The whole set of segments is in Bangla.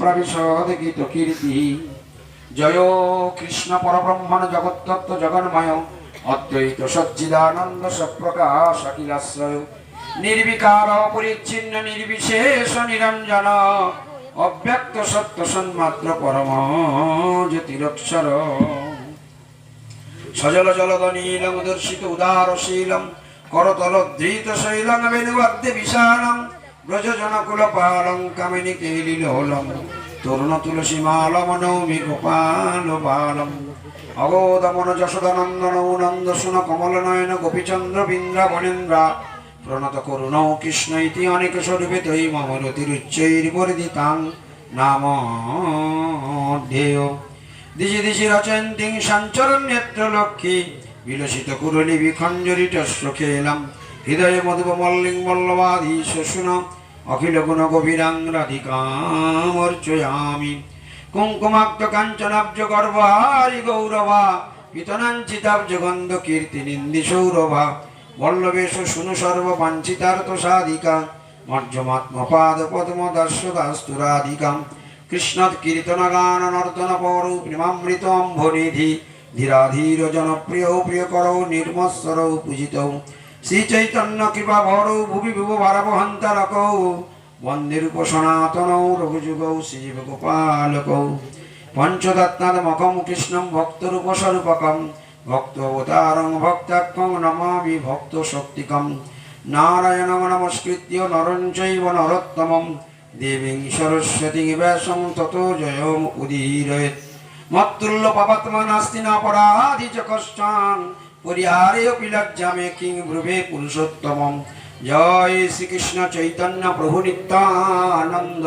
প্রবিশদগীত কীর্তি জয় কৃষ্ণ পরব্রহ্মণ জগত্তত্ত্ব জগন্ময় অদ্বৈত সচ্চিদানন্দ সপ্রকাশ অখিলাশ্রয় নির্বিকার পরিচ্ছিন্ন নির্বিশেষ নিরঞ্জন অব্যক্ত সত্য সন্মাত্র পরম জ্যোতিরক্ষর সজল জলদ নীলম দর্শিত উদারশীলম করতল ধৃত শৈলং বেনুবদ্দে বিশালম ব্রজজন কুল পালং কামিনী কেলিলোলম তরুণ তুলসী মালম নৌমি গোপাল বালম অগোদমন যশোদানন্দন নন্দ সুন কমল নয়ন গোপীচন্দ্র বীন্দ্রাবনেন্দ্রা প্রণত করুণ কৃষ্ণ ইতি অনেক স্বরূপে তৈ মমরতিরুচ্চৈর পরিদিতাং নাম ধ্যেয়। দিশি দিশি রচয়ন্তি সঞ্চরণ নেত্র লক্ষ্মী বিলসিত কুরলি বিখঞ্জরি টস্র খেলাম হৃদয়ে মধুপ মল্লিং মল্লবাদী শুন, অখিল গুণ গভীরাং রাধিকামর্চয়ামি। কুঙ্কুমাক্ত কাঞ্চনাব্জ গর্ভারি গৌরবা, পিতনাঞ্চিতাব্জ গন্ধ কীর্তি নিন্দি সৌরভা, বল্লবেশ শুনু সর্ব বাঞ্ছিতার্থ সাধিকা, মর্যমাত্মপাদ পদ্ম দাস্য দাস্তুরাধিকাম কৃষ্ণৎ কীর্তন গান নর্তন পরু প্রেমামৃত অম্ভনিধি ধীরাধীর জনপ্রিয় প্রিয় করৌ নির্মৎসরৌ পূজিতৌ শ্রী চৈতন্য কৃপা ভরৌ ভুবি ভুব ভারবহন্তারকৌ বন্দে রূপ সনাতনৌ রঘুযুগৌ শ্রীজীব গোপালকৌ পঞ্চদত্তাদমকম কৃষ্ণম ভক্তরূপ স্বরূপকম। ভক্ত অবতারং ভক্তাক্ষং নমামি ভক্ত শক্তিকম। নারায়ণং নমস্কৃত্য নরং চৈব নরোত্তমম। দেবীং সরস্বতী ব্যাসং তত জয়ম উদীরয়েত মত্তুল্য পাপাত্মা নাস্তি না পরাধি চ কষ্টাং পরিহারে অপি লজ্জামে কিং ব্রুভে পুরুষোত্তমম। জয় শ্রীকৃষ্ণ চৈতন্য প্রভু নিত্যানন্দ।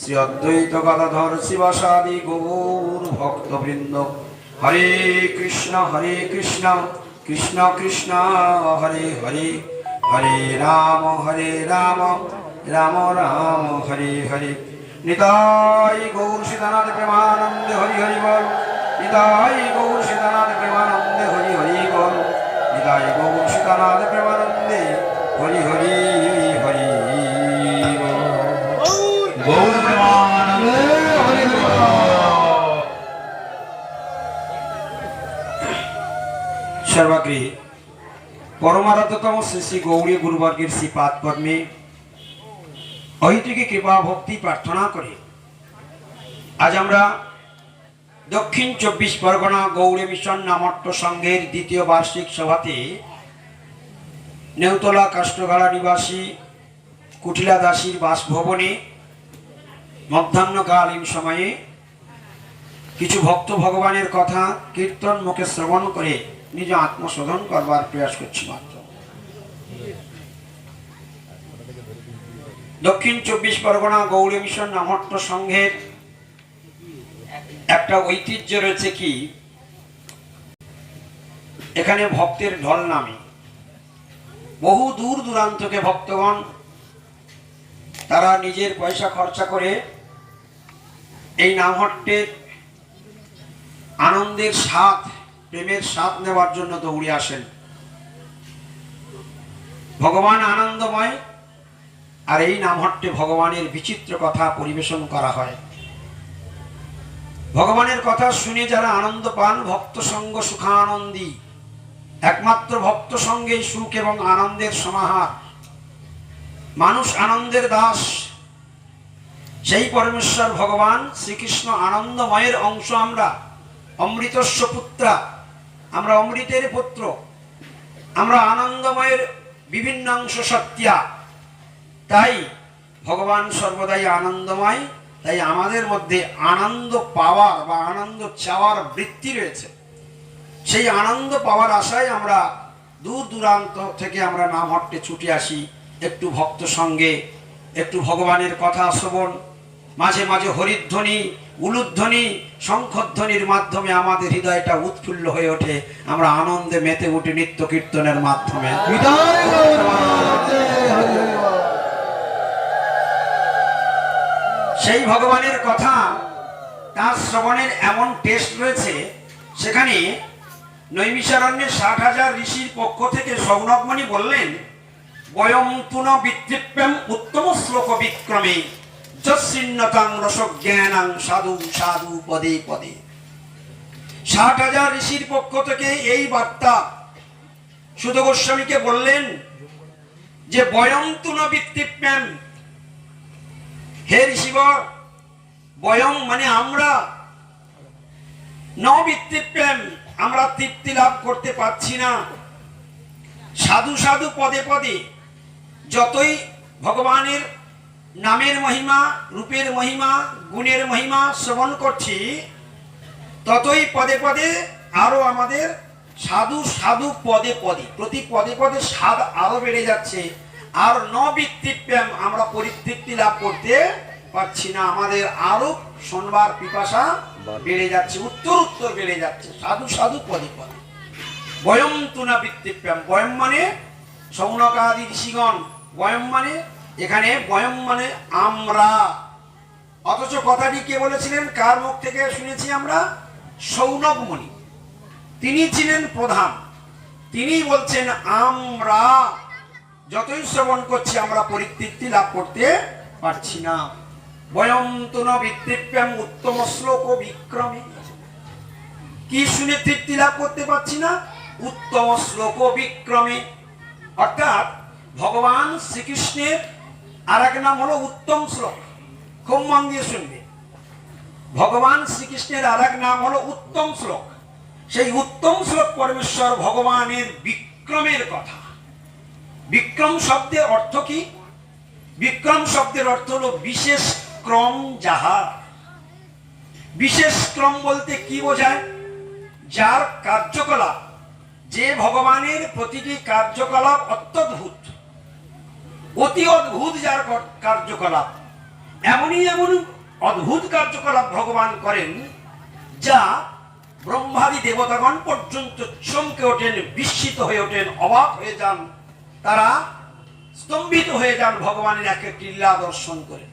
শ্রী অদ্বৈত গদাধর শিবাসাদি গৌর ভক্তবৃন্দ। হরে কৃষ্ণ হরে কৃষ্ণ কৃষ্ণ কৃষ্ণ, হরে হরে। হরে রাম হরে রাম রাম রাম, হরে হরে। নিতাই গৌর সীতানাথ প্রেমানন্দে হরি হরি বল। নিতাই গৌর সীতানাথ প্রেমানন্দে হরি হরি বল। নিতাই গৌর সীতানাথ প্রেমানন্দে হরি হরি হরি গৌর প্রেমানন্দে হরি। সর্বাগ্রে পরমারাধ্যতম শ্রী শ্রী গৌরী গুরুবর্গের শ্রীপাদ পদ্মে ঐতিকে কৃপা ভক্তি প্রার্থনা করে। আজ আমরা দক্ষিণ চব্বিশ পরগনা গৌরী মিশন নামট্ট সংঘের দ্বিতীয় বার্ষিক সভাতে নেউতলা কাষ্টগাড়া নিবাসী কুটিলা দাসীর বাসভবনে মধ্যাহ্নকালীন সময়ে কিছু ভক্ত ভগবানের কথা কীর্তন মুখে শ্রবণ করে নিজ আত্মশোধন করবার প্রয়াস করছি মাত্র। দক্ষিণ চব্বিশ পরগনা গৌরী মিশন নামট্ট সংঘের একটা ঐতিহ্য রয়েছে কি? এখানে ভক্তের ঢল নামে। বহু দূর দূরান্তকে ভক্তগণ, তারা নিজের পয়সা খরচা করে এই নামহট্টের আনন্দের স্বাদ, প্রেমের স্বাদ নেওয়ার জন্য দৌড়ে আসেন। ভগবান আনন্দময় আর এই নামহট্টে ভগবানের বিচিত্র কথা পরিবেশন করা হয়। ভগবানের কথা শুনে যারা আনন্দ পান, ভক্ত সঙ্গ সুখানন্দী। একমাত্র ভক্ত সঙ্গে সুখ এবং আনন্দের সমাহার। মানুষ আনন্দের দাস। সেই পরমেশ্বর ভগবান, শ্রীকৃষ্ণ আনন্দময়ের অংশ আমরা অমৃতস্ব পুত্রা। আমরা অমৃতের পুত্র। আমরা আনন্দময়ের বিভিন্ন অংশ সত্যা তাই ভগবান সর্বদাই আনন্দময়, তাই আমাদের মধ্যে আনন্দ পাওয়ার বা আনন্দ চাওয়ার বৃত্তি রয়েছে। সেই আনন্দ পাওয়ার আশায় আমরা দূর দূরান্ত থেকে আমরা নাম হট্টে ছুটে আসি, একটু ভক্ত সঙ্গে, একটু ভগবানের কথা শ্রবণ, মাঝে মাঝে হরিধ্বনি, উলুধ্বনি, শঙ্খধ্বনির মাধ্যমে আমাদের হৃদয়টা উৎফুল্ল হয়ে ওঠে, আমরা আনন্দে মেতে উঠি নিত্য কীর্তনের মাধ্যমে। সেই ভগবানের কথা, তার শ্রবণের এমন টেস্ট রয়েছে, সেখানে নৈমিষারণ্যে ষাট হাজার ঋষির পক্ষ থেকে সৌনকমণি বললেন বয়ম তুন উত্তম শ্লোক বিক্রমে যস্যিন্নতাং রসজ্ঞানাং সাধু সাধু পদে পদে। ষাট হাজার ঋষির পক্ষ থেকে এই বার্তা সুধ গোস্বামীকে বললেন যে বয়ম তুন হে ঋষিবর বয়ম মানে আমরা। নবৃত্তিপ্রেম আমরা তৃপ্তি লাভ করতে পারছি না। সাধু সাধু পদে পদে যতই ভগবানের নামের মহিমা, রূপের মহিমা, গুণের মহিমা শ্রবণ করছি, ততই পদে পদে আরও আমাদের সাধু সাধু পদে পদে, প্রতি পদে পদে স্বাদ আরও বেড়ে যাচ্ছে। আর নবৃত্তিপ্রেম আমরা পরিতৃপ্তি লাভ করতে পারছি না। আমাদের আরও শোনবার পিপাসা বেড়ে যাচ্ছে উত্তর উত্তর বেড়ে যাচ্ছে। সাধু সাধু পদে পদে। বয়ম তুনা বৃত্তিপ্রেম বয়ম মানে সৌনকাদি ঋষিগণ। বয়ম মানে এখানে বয়ম মানে আমরা। অথচ কথাটি কে বলেছিলেন? কার মুখ থেকে শুনেছি আমরা? সৌনক মুনি তিনি ছিলেন প্রধান। তিনি বলছেন আমরা। যতই শ্রবণ করছি, আমরা পরিতৃপ্তি লাভ করতে পারছি না। বয়ন্তন বৃত্তিপ্রেম উত্তম শ্লোক বিক্রমে। কি শুনে তৃপ্তি লাভ করতে পারছি না? উত্তম শ্লোক বিক্রমে। অর্থাৎ, ভগবান শ্রীকৃষ্ণের আর এক নাম হলো উত্তম শ্লোক। খুব মন দিয়ে শুনবে। ভগবান শ্রীকৃষ্ণের আর এক নাম হলো উত্তম শ্লোক। সেই উত্তম শ্লোক পরমেশ্বর ভগবানের বিক্রমের কথা। বিক্রম শব্দের অর্থ কি? বিক্রম শব্দের অর্থ হলো বিশেষ ক্রম যাহা। বিশেষ ক্রম বলতে কি বোঝায়? যার কার্যকলাপ, যে ভগবানের প্রতিটি কার্যকলাপ অত্যদ্ভুত। অতি অদ্ভুত যার কার্যকলাপ। এমনই এমন অদ্ভুত কার্যকলাপ ভগবান করেন, যা ব্রহ্মাদি দেবতাগণ পর্যন্ত চমকে ওঠেন, বিস্মিত হয়ে ওঠেন, অবাক হয়ে যান। তারা স্তম্ভিত হয়ে যান ভগবানের এক একটি লীলা দর্শন করে।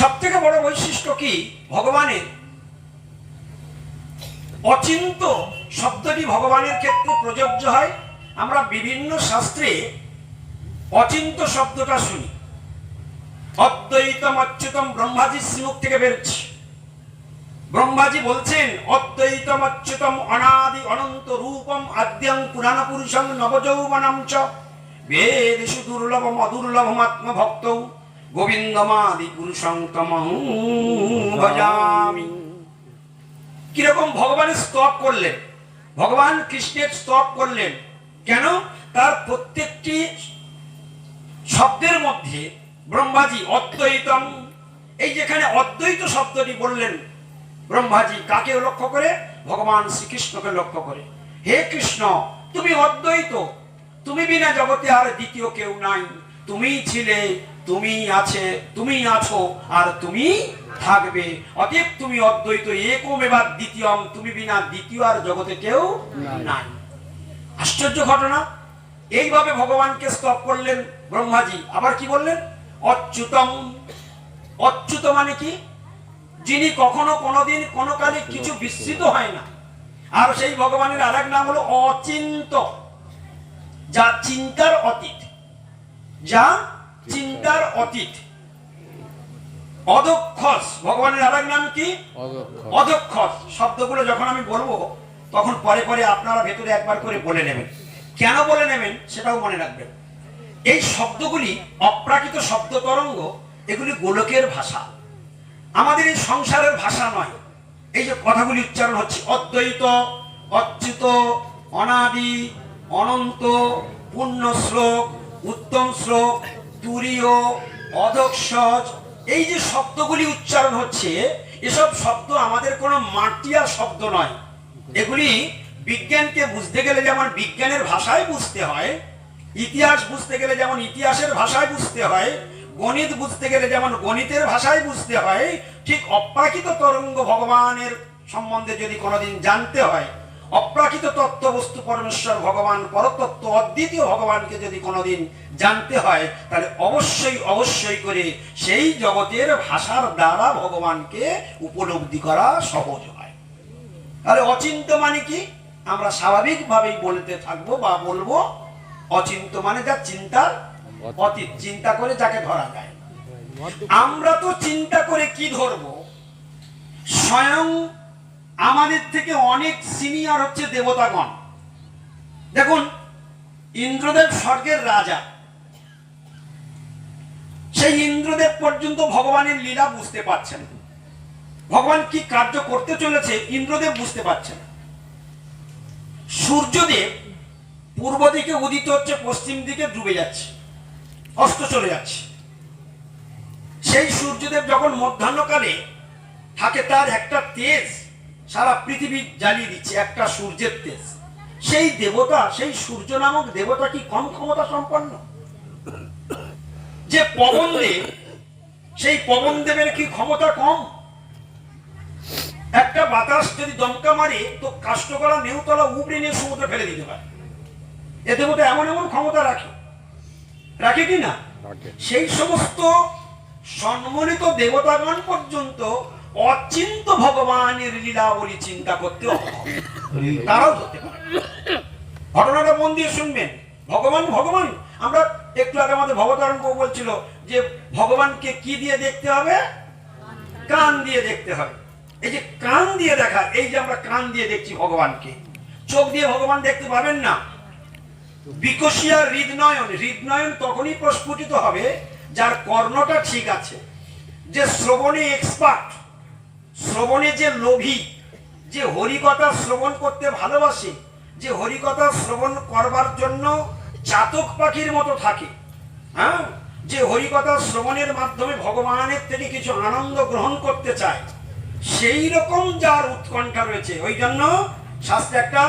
সব থেকে বড় বৈশিষ্ট্য কি? ভগবানের অচিন্ত শব্দটি ভগবানের ক্ষেত্রে প্রযোজ্য হয়। আমরা বিভিন্ন শাস্ত্রে অচিন্ত শব্দটা শুনি। অদ্বৈতম, অচ্যুতম ব্রহ্মাজির শ্রীমুখ থেকে বেরোচ্ছে। ব্রহ্মাজি বলছেন অদ্বৈতম অচ্যুতম অনাদি অনন্ত রূপম আদ্যং পুরাণ পুরুষং নবযৌবনম চ। বেদেশু দুর্লভম অদুর্লভমাত্ম ভক্ত। গোবিন্দমাদি পুরুষং তমং ভজামি। কীরকম ভগবানের স্তব করলেন? ভগবান কৃষ্ণের স্তব করলেন। কেন? তার প্রত্যেকটি শব্দের মধ্যে ব্রহ্মাজি অদ্বৈতম, এই যেখানে অদ্বৈত শব্দটি বললেন ব্রহ্মাজি কাকে লক্ষ্য করে? ভগবান শ্রীকৃষ্ণকে লক্ষ্য করে। হে কৃষ্ণ তুমি অদ্বৈত। তুমি বিনা জগতে আর দ্বিতীয় কেউ নাই। তুমি ছিলে তুমি আছে তুমি আছো আর তুমি থাকবে। অতএব তুমি অদ্বৈত একম এবার দ্বিতীয়ম। তুমি বিনা দ্বিতীয় আর জগতে কেউ নাই। আশ্চর্য ঘটনা। এইভাবে ভগবানকে স্তব করলেন ব্রহ্মাজি। আবার কি বললেন? অচ্যুতম। অচ্যুত মানে কি? যিনি কখনো কোনোদিন কোনো কালে কিছু বিস্মৃত হয় না। আর সেই ভগবানের আর এক নাম হলো অচিন্ত। যা চিন্তার অতীত। যা চিন্তার অতীত। অদক্ষস ভগবানের আর এক নাম কি? অদক্ষস শব্দগুলো যখন আমি বলব তখন পরে পরে আপনারা ভেতরে একবার করে বলে নেবেন। কেন বলে নেবেন সেটাও মনে রাখবেন। এই শব্দগুলি অপ্রাকৃত শব্দ তরঙ্গ এগুলি গোলকের ভাষা। আমাদের এই সংসারের ভাষা নয়। এই যে কথাগুলি উচ্চারণ হচ্ছে, অদ্বৈত, অচ্যুত, অনাদি, অনন্ত, পূর্ণ শ্লোক, উত্তম শ্লোক, তুরীয় অধক্ষজ এই যে শব্দগুলি উচ্চারণ হচ্ছে, এসব শব্দ আমাদের কোনো মাটিয়া শব্দ নয়। এগুলি বিজ্ঞানকে বুঝতে গেলে যেমন বিজ্ঞানের ভাষায় বুঝতে হয়, ইতিহাস বুঝতে গেলে যেমন ইতিহাসের ভাষায় বুঝতে হয় গণিত বুঝতে গেলে যেমন গণিতের ভাষায় বুঝতে হয়, ঠিক অপ্রাকৃত তরঙ্গ ভগবানের সম্বন্ধে যদি কোনোদিন জানতে হয়, অপ্রাকৃত তত্ত্ব বস্তু পরমেশ্বর ভগবান, পরতত্ত্ব অদ্বিতীয় ভগবানকে যদি কোনোদিন জানতে হয়, তাহলে অবশ্যই অবশ্যই করে সেই জগতের ভাষার দ্বারা ভগবানকে উপলব্ধি করা সহজ হয়। তাহলে অচিন্ত মানে কি? আমরা স্বাভাবিকভাবেই বলতে থাকব বা বলব, অচিন্ত মানে যা চিন্তার অতীত। চিন্তা করে যাকে ধরা যায়। আমরা তো চিন্তা করে কি ধরবো? স্বয়ং আমাদের থেকে অনেক সিনিয়র হচ্ছে দেবতাগণ। দেখুন, ইন্দ্রদেব স্বর্গের রাজা। সেই ইন্দ্রদেব পর্যন্ত ভগবানের লীলা বুঝতে পারছেন। ভগবান কি কার্য করতে চলেছে, ইন্দ্রদেব বুঝতে পারছেন। সূর্যদেব পূর্ব দিকে উদিত হচ্ছে, পশ্চিম দিকে ডুবে যাচ্ছে। অস্ত চলে যাচ্ছে। সেই সূর্যদেব যখন মধ্যাহ্নকালে থাকে, তার একটা তেজ সারা পৃথিবী জ্বালিয়ে দিচ্ছে, একটা সূর্যের তেজ। সেই দেবতা, সেই সূর্য নামক দেবতা কি কম ক্ষমতা সম্পন্ন? যে পবন দেব, সেই পবন দেবের কি ক্ষমতা কম? একটা বাতাস যদি দমকা মারে, তো কাষ্ট করা নেউতলা উপড়ে নিয়ে সমুদ্রে ফেলে দিতে পারে। এ দেবতা এমন এমন ক্ষমতা রাখে। রাখে কি না? সেই সমস্ত সম্মানিত দেবতাগণ পর্যন্ত অচিন্ত ভগবানের লীলাবলী চিন্তা করতে তারাও ধরতে পারে। ঘটনাটা মন দিয়ে শুনবেন। ভগবান ভগবান আমরা একটু আগে আমাদের ভবতারণ বলছিল যে ভগবানকে কি দিয়ে দেখতে হবে? কান দিয়ে দেখতে হবে। এই যে কান দিয়ে দেখা এই যে আমরা কান দিয়ে দেখছি ভগবানকে। চোখ দিয়ে ভগবান দেখতে পাবেন না। বিকশিয়া হৃদনয়ন হৃদনয়ন তখনই প্রস্ফুটিত হবে যার কর্ণটা ঠিক আছে। যে শ্রবণে এক্সপার্ট শ্রবণে যে লোভী, যে হরিকথা শ্রবণ করতে ভালোবাসে, যে হরিকথা শ্রবণ করবার জন্য চাতক পাখির মতো থাকে হ্যাঁ? যে হরিকথা শ্রবণের মাধ্যমে ভগবানের থেকে কিছু আনন্দ গ্রহণ করতে চায়, সেই রকম যার উৎকণ্ঠা রয়েছে। ওই জন্য শাস্ত্রে একটা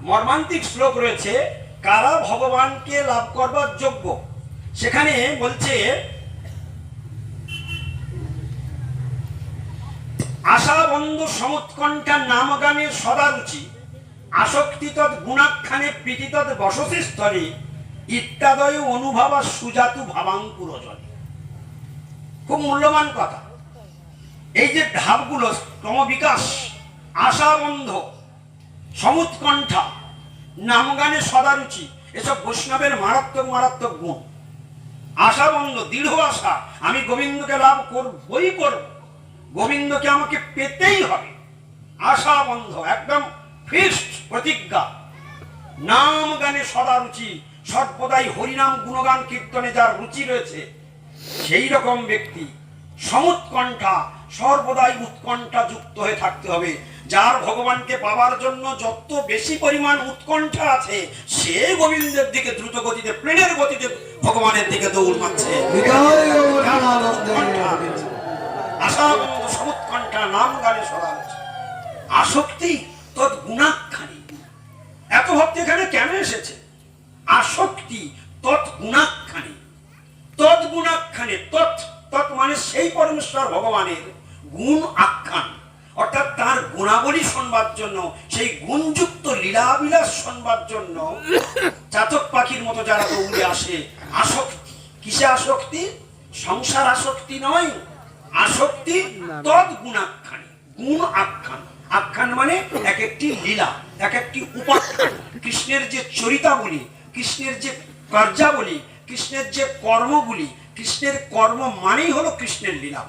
মর্মান্তিক শ্লোক রয়েছে কারা ভগবানকে লাভ করবার যোগ্য? সেখানে বলছে আশা বন্ধু সমুৎকণ্ঠা নাম গানে সদা রুচি আসক্তি তৎ গুণাখ্যানে প্রীতি তৎ বসতি স্তরে ইত্যাদয় অনুভবা সুজাতু ভাবাঙ্কুর খুব মূল্যবান কথা। এই যে ধাপগুলো, ক্রমবিকাশ, আশাবন্ধ, সমুৎকণ্ঠা নামগানে সদারুচি, এসব বৈষ্ণবের মারাত্মক মারাত্মক গুণ। আশাবন্ধ, দৃঢ় আশা, আমি গোবিন্দকে লাভ করবই করব গোবিন্দকে আমাকে পেতেই হবে। আশাবন্ধ, একদম ফিক্সড প্রতিজ্ঞা। নাম গানে সদা রুচি সর্বদাই হরিনাম গুণগান কীর্তনে যার রুচি রয়েছে, সেই রকম ব্যক্তি। সমুৎকণ্ঠা, সর্বদাই উৎকণ্ঠা যুক্ত হয়ে থাকতে হবে। যার ভগবানকে পাওয়ার জন্য যত বেশি পরিমাণ উৎকণ্ঠা আছে, সে গোবিন্দের দিকে দ্রুত গতিতে, প্লেনের গতিতে ভগবানের দিকে দৌড় মারছে। নাম গানে সদা রুচি। আসক্তি তৎ গুণাখ্যানী। এত ভক্তি এখানে কেন এসেছে? আসক্তি তৎ গুণাখ্যানী। তৎ তৎ তৎ মানে সেই পরমেশ্বর ভগবানের গুণ আখ্যান। অর্থাৎ তার গুণাবলী শোনবার জন্য, সেই গুণযুক্ত লীলাবিলাস শোনবার জন্য চাতক পাখির মতো যারা দৌড়ে আসে, আসক্তি। কিসে আসক্তি? সংসার আসক্তি নয়, আসক্তি তৎ গুণাখ্যানে গুণ আখ্যান। আখ্যান মানে এক একটি লীলা, এক একটি উপাখ্যান। কৃষ্ণের যে চরিতাবলী, কৃষ্ণের যে কার্যাবলী, কৃষ্ণের যে কর্মগুলি, কৃষ্ণের কর্ম মানেই হলো কৃষ্ণের লীলা।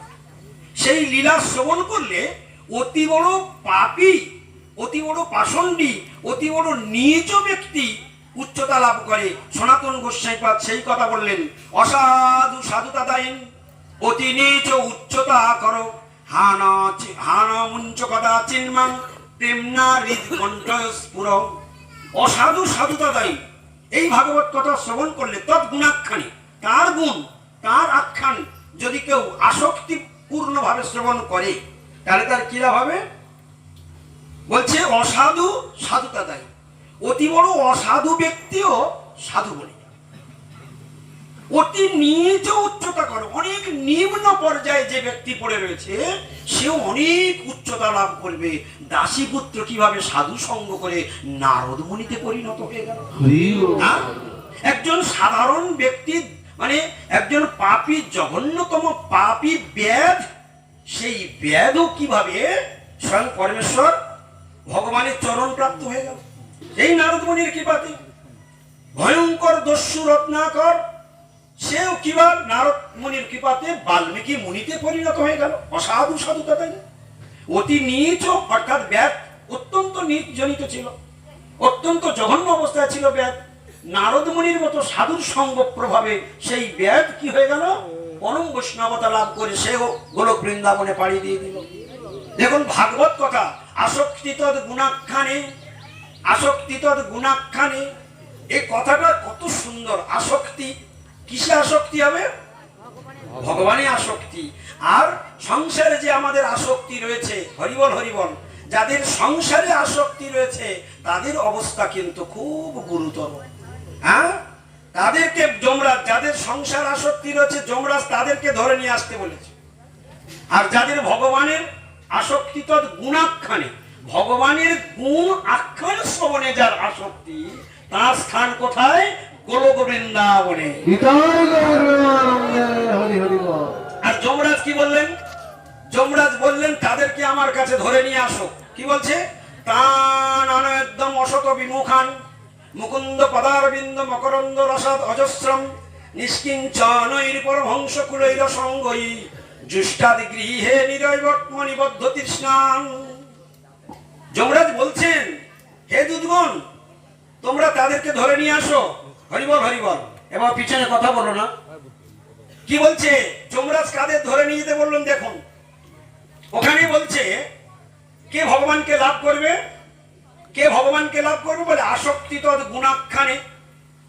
সেই লীলা শ্রবণ করলে অতি বড় পাপী, অতি বড় পাষণ্ডী, অতি বড় নিচ ব্যক্তি উচ্চতা লাভ করে। সনাতন গোস্বাইপাদ সেই কথা বললেন, অসাধু সাধুতা দায়ন অতি নিচ উচ্চতা করো। হান হান মুঞ্চ কথা চিন্মাং প্রেমনা হৃদ কণ্ঠ স্ফুর। অসাধু সাধুতা দায়ী এই ভাগবত কথা শ্রবণ করলে তৎ গুণাখ্যানে। তার গুণ, তার আখ্যান যদি কেউ আসক্তি পূর্ণভাবে শ্রবণ করে তাহলে তার কি লাভ হবে? বলছে অসাধু সাধুতা দায়ী। অতি বড় অসাধু ব্যক্তিও সাধু বলে অতি নিচ উচ্চতা করে। অনেক নিম্ন পর্যায়ে যে ব্যক্তি পড়ে রয়েছে সেও অনেক উচ্চতা লাভ করবে। দাসী পুত্র কীভাবে সাধু সঙ্গ করে নারদ মুনিতে পরিণত হয়ে গেল? বল। হ্যাঁ? একজন সাধারণ ব্যক্তি মানে একজন পাপী জঘন্যতম পাপী ব্যাধ সেই ব্যাধও কীভাবে স্বয়ং পরমেশ্বর ভগবানের চরণ প্রাপ্ত হয়ে গেল? এই নারদমণির কৃপাতে। ভয়ঙ্কর দস্যু রত্নাকর, সেও কিবার নারদ মুনির কৃপাতে বাল্মীকি মুনিতে পরিণত হয়ে গেল? অসাধু সাধুতা তাই অতি নিচ অর্থাৎ ব্যাগ অত্যন্ত নিচ জনিত ছিল। অত্যন্ত জঘন্য অবস্থায় ছিল ব্যাগ নারদ মতো সাধুর সঙ্গ প্রভাবে সেই ব্যাগ কি হয়ে গেল? পরম বৈষ্ণবতা লাভ করে সেও গোলক বৃন্দাবনে পাড়ি দিয়ে দিল। দেখুন ভাগবত কথা, আসক্তি তদ গুণাখ্যানে, আসক্তি তদ গুণাখ্যানে। এই কথাটা কত সুন্দর, আসক্তি। কিসে আসক্তি হবে? ভগবানে আসক্তি। আর সংসারে যে আমাদের আসক্তি রয়েছে, হরিবল হরিবল, যাদের সংসারে আসক্তি রয়েছে, তাদের অবস্থা কিন্তু খুব গুরুতর। হ্যাঁ? তাদেরকে সংসার আসক্তি রয়েছে যমরাজ তাদেরকে ধরে নিয়ে আসতে বলেছে। আর যাদের ভগবানের আসক্তি তদ গুণাখ্যানে ভগবানের গুণ আখ্যান শ্রবণে যার আসক্তি তার স্থান কোথায়? গোলক বৃন্দাবনে। আর যমরাজ কি বললেন? যমরাজ বললেন তাদেরকে আমার কাছে ধরে নিয়ে আসো। কি বলছে? তান একদম অসত বিমুখান মুকুন্দ পদারবিন্দ মকরন্দ রসদ অজস্রম নিষ্কিঞ্চনৈর পরমহংস কুলৈর সঙ্গই জুষ্টাদি গৃহে নিরৈবত্মনি বদ্ধ তৃষ্ণান। যমরাজ বলছেন, হে দুধগণ তোমরা তাদেরকে ধরে নিয়ে আসো। হরিবল হরিবল, এবার পিছনে কথা বলো না। কি বলছে? যমরাজ কাদের ধরে নিয়ে যেতে বললেন, দেখুন, ওখানে বলছে, কে ভগবানকে লাভ করবে? কে ভগবানকে লাভ করবে বলে আসক্তি তদ গুণাখ্যানে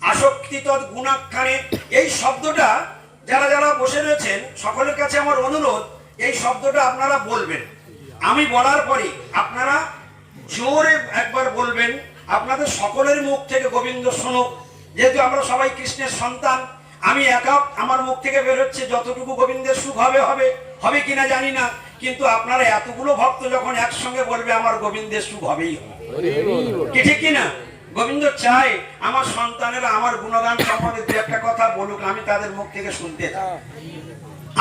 আসক্তি গুণাখ্যানে। এই শব্দটা যারা যারা বসে রয়েছেন সকলের কাছে আমার অনুরোধ এই শব্দটা আপনারা বলবেন। আমি বলার পরে আপনারা জোরে একবার বলবেন। আপনাদের সকলের মুখ থেকে গোবিন্দ শুনুক। যেহেতু আমরা সবাই কৃষ্ণের সন্তান আমি একা আমার মুখ থেকে বের হচ্ছে যতটুকু গোবিন্দের সুখ হবে হবে হবে কিনা জানি না। কিন্তু আপনারা এতগুলো ভক্ত যখন একসঙ্গে বলবে আমার গোবিন্দের সুখ হবেই হবে কি ঠিক কিনা গোবিন্দ চাই আমার সন্তানেরা আমার গুণগান সম্পর্কে দু একটা কথা বলুক, আমি তাদের মুখ থেকে শুনতে চাই।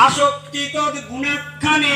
আসক্তি তদ গুণাখ্যানে।